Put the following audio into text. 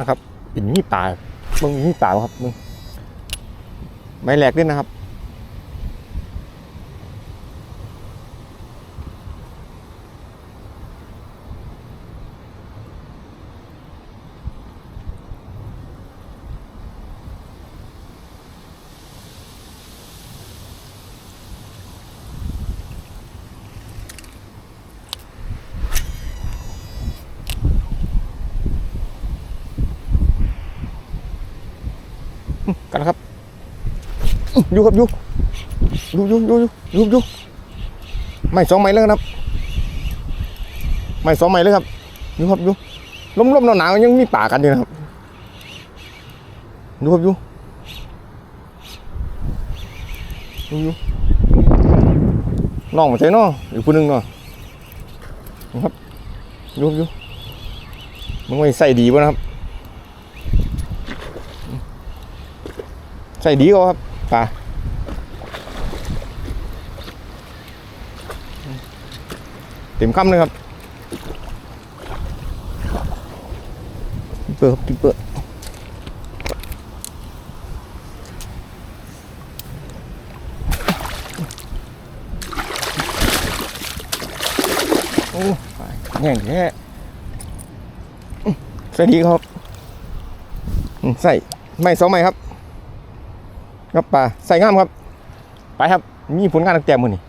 นะครับอินนมีป่ามึงมีป่าครับมึงไม่แหลกด้วยนะครับ กันนะครับอยู่ครับอยู่อยู่อยู่อยู่อยู่อยู่ไม่สองไม้แล้วนะครับไม่สองไม้เลยครับอยู่ครับอยู่ลมลมหนาวหนาวๆยังมีป่ากันอยู่นะครับอยู่ครับอยู่อยู่อยู่น้องมาใช่น้ออีกคนหนึ่งเนาะนะครับอยู่ครับอยู่มึงไม่ใส่ดีป่ะนะครับ ใส่ดีก็ครับปลาเต็มคำเลยครับเปิดครับเปิดโอ้แง่งแค่ใส่ดีครับใส่ไม่สองไม้ครับ กับป่าใส่งามครับ ไปครับ มีผลงานตั้งแต่มือนี่